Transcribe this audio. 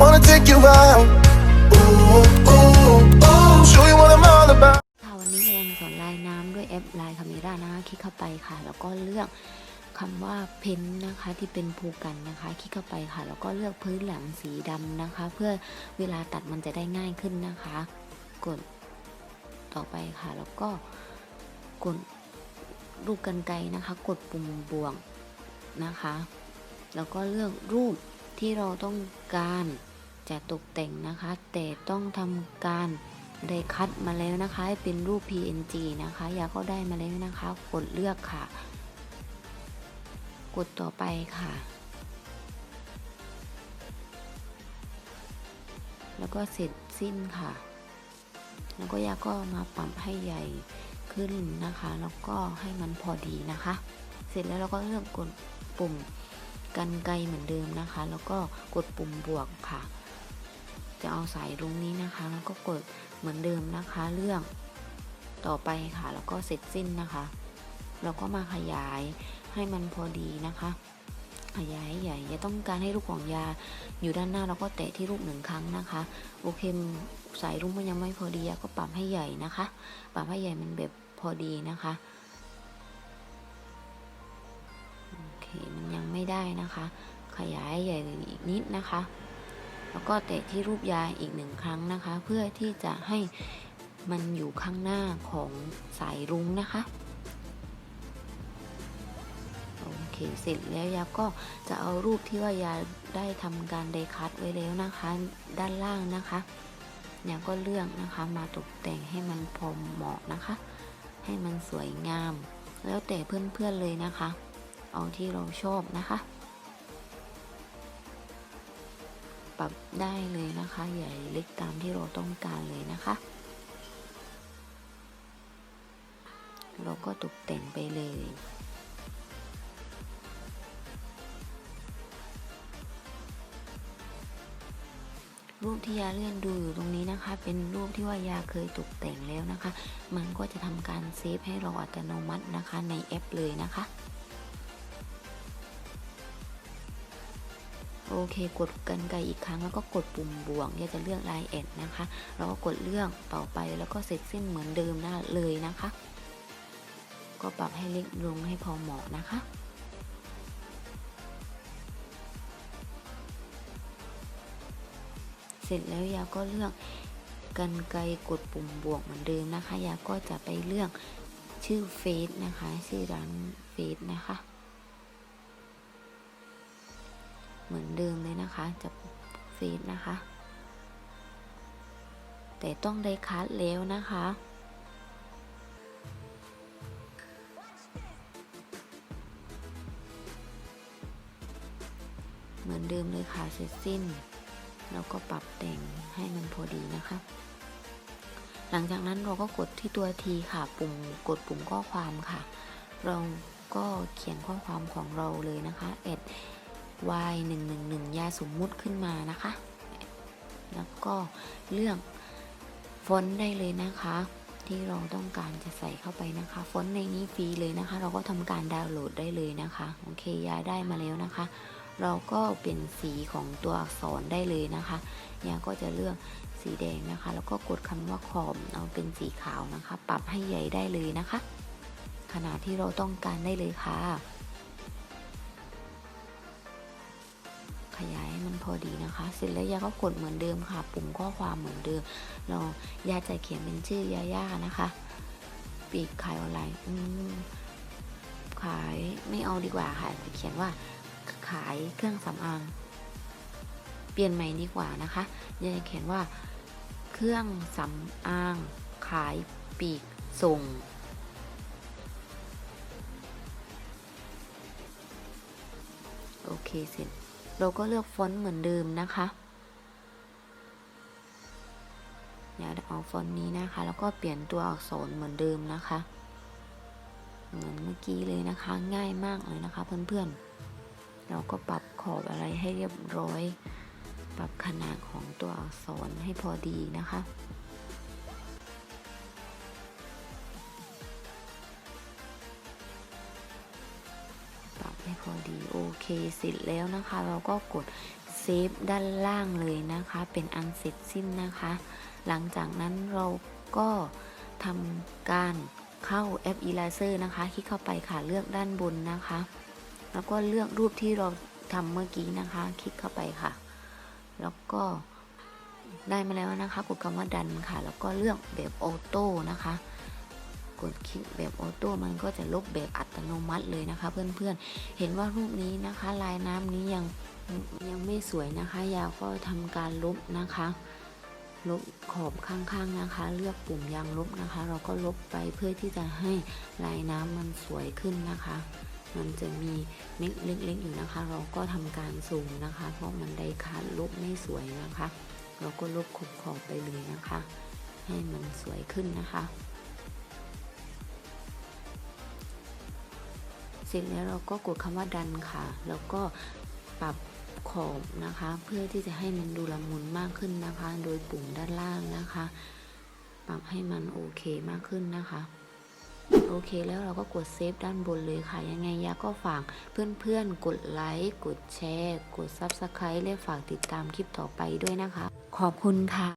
wanna take you out. Ooh, ooh, ooh. Show you what I'm all about. ค่ะวันนี้เรียนสอนลายน้ำด้วยแอปลายคาเมรานะคะคลิกเข้าไปค่ะ แล้วก็เลือกคำว่าเพ้นนะคะที่เป็นภูกันนะคะ คลิกเข้าไปค่ะ แล้วก็เลือกพื้นหลังสีดำนะคะ เพื่อเวลาตัดมันจะได้ง่ายขึ้นนะคะ กดต่อไปค่ะ แล้วก็กดรูปกันไกรนะคะ กดปุ่มบวกนะคะ แล้วก็เลือกรูปที่เราต้องการ จะตกแต่งนะคะ แต่ต้องทำการได้คัดมาแล้วนะคะให้เป็นรูป PNG นะคะยาก็ได้มาแล้วนะคะ กดเลือกค่ะ กดต่อไปค่ะ แล้วก็เสร็จสิ้นค่ะ แล้วก็ยาก็มาปรับให้ใหญ่ขึ้นนะคะ แล้วก็ให้มันพอดีนะคะ เสร็จแล้วเราก็เลือกกดปุ่มกันไกลเหมือนเดิมนะคะ แล้วก็กดปุ่มบวกค่ะ จะเอาสายรุ้งนี้นะคะ แล้วก็กดเหมือนเดิมนะคะเรื่องต่อไปค่ะ แล้วก็เสร็จสิ้นนะคะ เราก็มาขยายให้มันพอดีนะคะ ขยายใหญ่อย่าต้องการให้ลูกของยาอยู่ด้านหน้าเราก็แตะที่ลูกหนึ่งครั้งนะคะ โอเคสายรุ้งมันยังไม่พอดีก็ปรับให้ใหญ่นะคะ ปรับให้ใหญ่มันแบบพอดีนะคะโอเคมันยังไม่ได้นะคะ ขยายใหญ่อีกนิดนะคะ แล้วก็แตะที่รูปยาอีกหนึ่งครั้งนะคะ เพื่อที่จะให้มันอยู่ข้างหน้าของสายรุ้งนะคะโอเคเสร็จแล้วยาก็จะเอารูปที่ว่ายาได้ทำการไดคัดไว้แล้วนะคะ ด้านล่างนะคะยาก็เลือกนะคะมาตกแต่งให้มันพอเหมาะนะคะ ให้มันสวยงาม แล้วแต่เพื่อนๆเลยนะคะ เอาที่เราชอบนะคะ ปรับได้เลยนะคะ ใหญ่เล็กตามที่เราต้องการเลยนะคะ เราก็ตกแต่งไปเลยรูปที่ยาเลื่อนดูอยู่ตรงนี้นะคะ เป็นรูปที่ว่ายาเคยตกแต่งแล้วนะคะ มันก็จะทำการเซฟให้เราอัตโนมัตินะคะในแอปเลยนะคะ โอเค กดกันไกลอีกครั้งแล้วก็กดปุ่มบวกเนี่ยจะเลือกไลน์แอดนะคะแล้วก็กดเลือกต่อไปแล้วก็เสร็จสิ้นเหมือนเดิมนะเลยนะคะ ก็ปรับให้เล็กลงให้พอเหมาะนะคะเสร็จแล้วยาก็เลือกกันไกลกดปุ่มบวกเหมือนเดิมนะคะ ยาก็จะไปเลือกชื่อเฟซนะคะ ชื่อร้านเฟซนะคะ เหมือนเดิมเลยนะคะ จะเฟซนะคะ แต่ต้องได้คัดแล้วนะคะเหมือนเดิมเลยค่ะเสร็จสิ้นแล้วก็ปรับแต่งให้มันพอดีนะคะ หลังจากนั้นเราก็กดที่ตัวทีค่ะ ปุ่มกดปุ่มข้อความค่ะ เราก็เขียนข้อความของเราเลยนะคะแอด y 1 1 1ยาสมมุติขึ้นมานะคะ แล้วก็เลือกฟอนต์ได้เลยนะคะ ที่เราต้องการจะใส่เข้าไปนะคะ ฟอนต์ในนี้ฟรีเลยนะคะ เราก็ทำการดาวน์โหลดได้เลยนะคะโอเคยาได้มาแล้วนะคะ เราก็เป็นสีของตัวอักษรได้เลยนะคะยาก็จะเลือกสีแดงนะคะ แล้วก็กดคำว่าขอบเอาเป็นสีขาวนะคะ ปรับให้ใหญ่ได้เลยนะคะ ขนาดที่เราต้องการได้เลยค่ะ ขยายให้มันพอดีนะคะ เสร็จแล้วยาก็กดเหมือนเดิมค่ะ ปุ่มข้อความเหมือนเดิม เรายาจะเขียนเป็นชื่อยาย่านะคะ ปีกขายออนไลน์ขายไม่เอาดีกว่าค่ะเขียนว่าขายเครื่องสำอาง เปลี่ยนใหม่ดีกว่านะคะยาจะเขียนว่า เครื่องสำอาง ขายปีกส่งโอเคเสร็จ เราก็เลือกฟอนต์เหมือนเดิมนะคะเดี๋ยวเอาฟอนต์นี้นะคะ แล้วก็เปลี่ยนตัวอักษรเหมือนเดิมนะคะ เหมือนเมื่อกี้เลยนะคะ ง่ายมากเลยนะคะ เพื่อนๆ เราก็ปรับขอบอะไรให้เรียบร้อย ปรับขนาดของตัวอักษรให้พอดีนะคะ ให้พอดีโอเคเสร็จแล้วนะคะ เราก็กดเซฟด้านล่างเลยนะคะ เป็นอันเสร็จสิ้นนะคะ หลังจากนั้นเราก็ทำการเข้าแอป e l a s e r นะคะ คลิกเข้าไปค่ะเลือกด้านบนนะคะ แล้วก็เลือกรูปที่เราทำเมื่อกี้นะคะ คลิกเข้าไปค่ะ แล้วก็ได้มาแล้วนะคะ กดคำว่าดันค่ะ แล้วก็เลือกแบบออโต้นะคะ กดคลิกแบบออโต้มันก็จะลบแบบอัตโนมัติเลยนะคะ เพื่อนๆ เห็นว่ารูปนี้นะคะ ลายน้ำนี้ยังยังไม่สวยนะคะ ยาก็ทำการลบนะคะลบขอบข้างๆนะคะ เลือกปุ่มยางลบนะคะ เราก็ลบไปเพื่อที่จะให้ลายน้ำมันสวยขึ้นนะคะ มันจะมีเม็ดเล็กๆอยู่นะคะ เราก็ทำการซูมนะคะ เพราะมันได้คัดลบไม่สวยนะคะ เราก็ลบขอบๆไปเลยนะคะ ให้มันสวยขึ้นนะคะ ร็จแล้วเราก็กดคำว่าดันค่ะ แล้วก็ปรับขอบนะคะ เพื่อที่จะให้มันดูละมุนมากขึ้นนะคะ โดยปุ่มด้านล่างนะคะ ปรับให้มันโอเคมากขึ้นนะคะโอเคแล้วเราก็กดเซฟด้านบนเลยค่ะ ยังไงยาก็ฝากเพื่อนๆ กดไลค์ กดแชร์ กด Subscribe และฝากติดตามคลิปต่อไปด้วยนะคะ ขอบคุณค่ะ